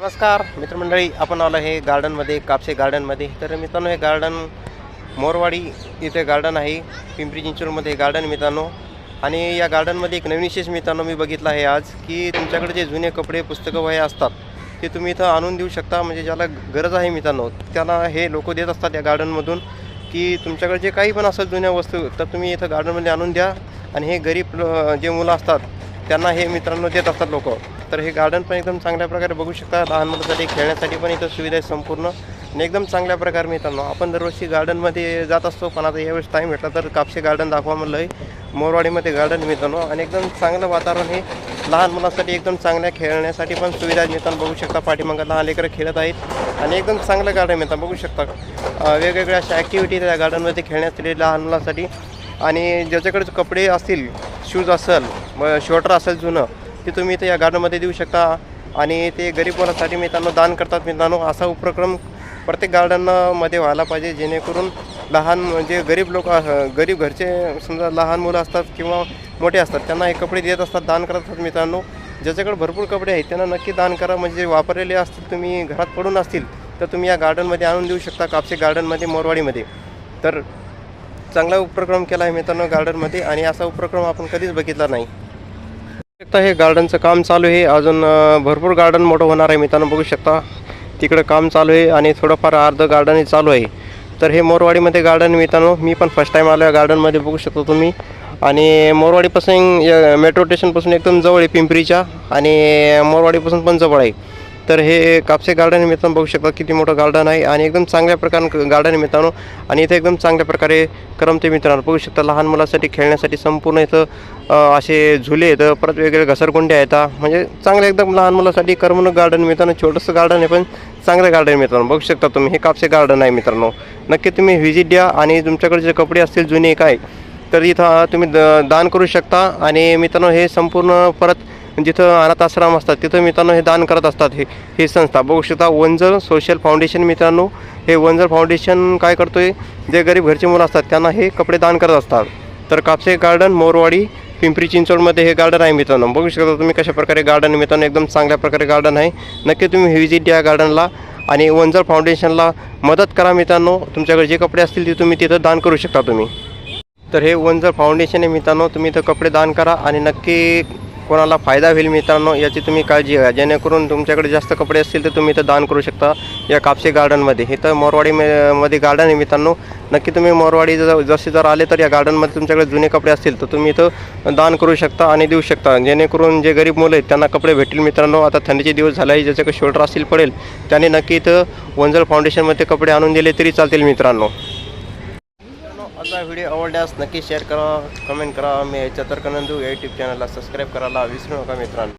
नमस्कार मित्रमंडळी आपण आलो आहे गार्डनमध्ये कापसे गार्डनमध्ये. तर मित्रांनो हे गार्डन मोरवाडी इथे गार्डन आहे पिंपरी चिंचवडमध्ये गार्डन मित्रांनो. आणि या गार्डनमध्ये एक नवीन विशेष मित्रांनो मी बघितलं आहे आज की तुमच्याकडे जे जुने कपडे पुस्तकं वह्या असतात ते तुम्ही इथं आणून देऊ शकता. म्हणजे ज्याला गरज आहे मित्रांनो त्याला हे लोक देत असतात या गार्डनमधून की तुमच्याकडे जे काही पण असेल जुन्या वस्तू तर तुम्ही इथं गार्डनमध्ये आणून द्या. आणि हे गरीब जे मुलं असतात त्यांना हे मित्रांनो देत असतात लोक. तर हे गार्डन पण एकदम चांगल्या प्रकारे बघू शकता. लहान मुलांसाठी खेळण्यासाठी पण इथं सुविधा आहे संपूर्ण. आणि एकदम चांगल्या प्रकारे मिळताना आपण दरवर्षी गार्डनमध्ये जात असतो पण आता यावेळेस टाईम भेटला तर कापसे गार्डन दाखवा म्हणलं आहे मोरवाडीमध्ये गार्डन मिळताना आणि एकदम चांगलं वातावरण हे लहान मुलांसाठी एकदम चांगल्या खेळण्यासाठी पण सुविधा आहेत बघू शकता. पाठीमागं लहान लेकरं खेळत आहेत. आणि एकदम चांगलं गार्डन मित्रांनो बघू शकता. वेगवेगळ्या अशा ॲक्टिव्हिटी त्या गार्डनमध्ये खेळण्यासाठी लहान मुलांसाठी. आणि ज्याच्याकडे कपडे असतील शूज असेल शॉर्टर असेल जुनं ते तुम्ही इथे या गार्डनमध्ये देऊ शकता. आणि ते गरीब मुलांसाठी मित्रांनो दान करतात मित्रांनो. असा उपक्रम प्रत्येक गार्डनमध्ये व्हायला पाहिजे जेणेकरून लहान म्हणजे गरीब लोक गरीब घरचे समजा लहान मुलं असतात किंवा मोठे असतात त्यांना हे कपडे देत असतात दान करत असतात मित्रांनो. ज्याच्याकडे भरपूर कपडे आहेत त्यांना नक्की दान करा. म्हणजे वापरलेले असतील तुम्ही घरात पडून असतील तर तुम्ही या गार्डनमध्ये आणून देऊ शकता कापसे गार्डनमध्ये मोरवाडीमध्ये. तर चांगला उपक्रम केला आहे मित्रांनो गार्डनमध्ये आणि असा उपक्रम आपण कधीच बघितला नाही. शकता हे गार्डनचं काम चालू आहे. अजून भरपूर गार्डन मोठं होणार आहे मित्रांनो बघू शकता. तिकडं काम चालू आहे आणि थोडंफार अर्ध गार्डन चालू आहे. तर हे मोरवाडीमध्ये गार्डन मित्रांनो. मी पण फर्स्ट टाईम आलो या गार्डनमध्ये बघू शकतो तुम्ही. आणि मोरवाडीपासून मेट्रो स्टेशनपासून एकदम जवळ आहे पिंपरीच्या. आणि मोरवाडीपासून पण जवळ आहे. तर हे कापसे गार्डन मित्रांनो बघू शकता किती मोठं गार्डन आहे आणि एकदम चांगल्या प्रकारे गार्डन मित्रांनो. आणि इथे एकदम चांगल्या प्रकारे करमते मित्रांनो. बघू शकता लहान मुलासाठी खेळण्यासाठी संपूर्ण इथं असे झुले आहेत परत वेगवेगळे घसरगुंडे आहेत म्हणजे चांगलं एकदम लहान मुलासाठी करमणूक गार्डन मित्रांनो. छोटंसं गार्डन आहे पण चांगलं गार्डन मित्रांनो. बघू शकता तुम्ही हे कापसे गार्डन आहे मित्रांनो. नक्की तुम्ही व्हिजिट द्या आणि तुमच्याकडे जे कपडे असतील जुने काय तर इथं तुम्ही द दान करू शकता. आणि मित्रांनो हे संपूर्ण परत जिथं अनाथ आश्रम असतात तिथं मित्रांनो हे दान करत असतात हे ही संस्था. बघू शकता वंजर सोशल फाउंडेशन मित्रांनो हे वंजर फाउंडेशन काय करतो आहे जे गरीब घरचे मुलं असतात त्यांना हे कपडे दान करत असतात. तर कापसे गार्डन मोरवाडी पिंपरी चिंचवडमध्ये हे गार्डन आहे मित्रांनो. बघू शकता तुम्ही कशा प्रकारे गार्डन मित्रांनो एकदम चांगल्या प्रकारे गार्डन आहे. नक्की तुम्ही व्हिजिट द्या गार्डनला आणि वंजर फाउंडेशनला मदत करा मित्रांनो. तुमच्याकडे जे कपडे असतील ते तुम्ही तिथं दान करू शकता तुम्ही. तर हे वंजर फाउंडेशन आहे मित्रांनो तुम्ही इथं कपडे दान करा आणि नक्की कोणाला फायदा होईल मित्रांनो याची तुम्ही काळजी घ्या. जेणेकरून तुमच्याकडे जास्त कपडे असतील तर तुम्ही इथं दान करू शकता या कापसे गार्डनमध्ये हे तर मोरवाडी मध्ये गार्डन आहे मित्रांनो. नक्की तुम्ही मोरवाडी जर जसे जर आले तर या गार्डनमध्ये तुमच्याकडे जुने कपडे असतील तर तुम्ही इथं दान करू शकता आणि देऊ शकता. जेणेकरून जे गरीब मुलं आहेत त्यांना कपडे भेटतील मित्रांनो. आता थंडीचे दिवस झाले ज्याच्याकडे शोल्डर असतील पडेल. त्याने नक्की इथं वंजर फाउंडेशनमध्ये कपडे आणून दिले तरी चालतील मित्रांनो. आता व्हिडिओ आवडल्यास नक्की शेअर करा कमेंट करा. मी याच्या नंदू या यूट्यूब चॅनलला सबस्क्राईब करायला विसरू नका मित्रांनो.